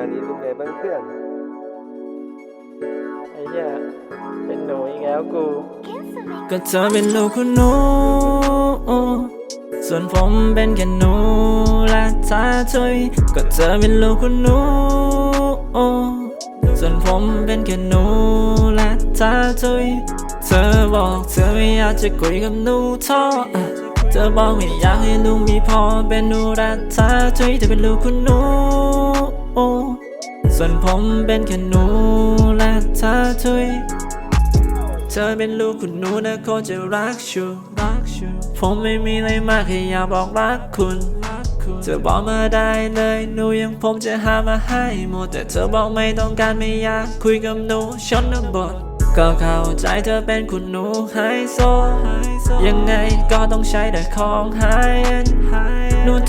านนี้เป็นไงบ้างเพื่อน ไอ้เหี้ยเป็นหนูอีกแล้วกูก็เธอเป็นลูกคุณหนู ส่วนผมเป็นแค่หนูและท่าทุยก็เธอเป็นลูกคุณหนู ส่วนผมเป็นแค่หนูและท่าทุยเธอบอกเธอไม่อยากจะคุยกับหนูท่อเธอบอกไม่อยากให้หนูมีพ่อเป็นหนูและท่าทุยเธอเป็นลูกคุณหนู ส่วนผมเป็นแค่หนูและท่าทุย เธอเป็นลูกคุณหนูนะเขาจะรักชูรักชูผมไม่มีอะไรมากแค่อยากบอกรักคุณ เธอบอกมาได้เลยหนูยังผมจะหามาให้หมด แต่เธอบอกไม่ต้องการไม่อยากคุยกับหนูชนบทก็เข้าใจเธอเป็นคุณหนูไฮโซ ยังไงก็ต้องใช้แต่ของไฮเอ็น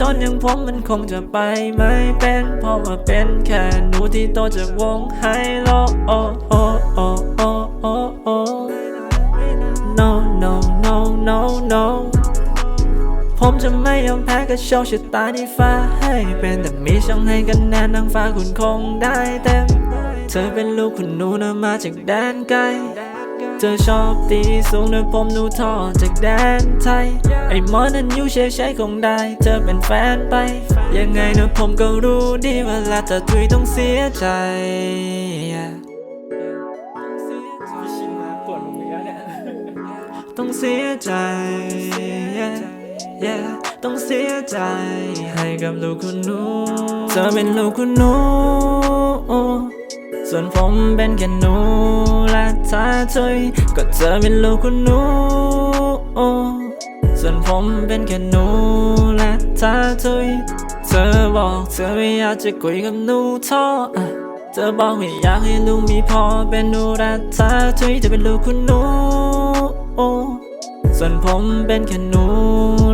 จนอย่างผมมันคงจะไปไม่เป็นเพราะว่าเป็นแค่หนูที่โตจากวงไฮโลโอโอโอโอโอโอ no no no no no ผมจะไม่ยอมแพ้กับโชคชะตาที่ฟ้าให้เป็นแต่มีช่องให้กันแน่นางฟ้าคุณคงได้เต็ม เธอเป็นลูกคุณหนูนะมาจากแดนไกล เธอชอบตีสูงนะผมหนูท่อจากแดนไทย ไอ้หมอนั้นยู่เฉยๆคงได้ เธอเป็นแฟนไป ยังไงนะผมก็รู้ดีเวลาแต่ทุยต้องเสียใจต้องเสียใจ yeah, yeah ต้องเสียใจ ให้กับลูกคุณหนู เธอเป็นลูกคุณหนู ส่วนผมเป็นแค่หนูและ ท่าทุยก็เธอเป็นลูกคุณหนูส่วนผมเป็นแค่หนูและท่าทุยเธอบอกเธอไม่อยากจะคุยกับหนูท่อเธอบอกไม่อยากให้ลูกมีพ่อเป็นหนูและท่าทุยเธอเป็นลูกคุณหนูส่วนผมเป็นแค่หนู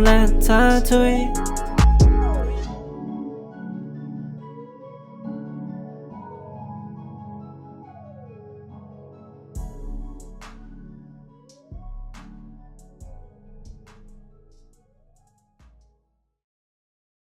และท่าทุย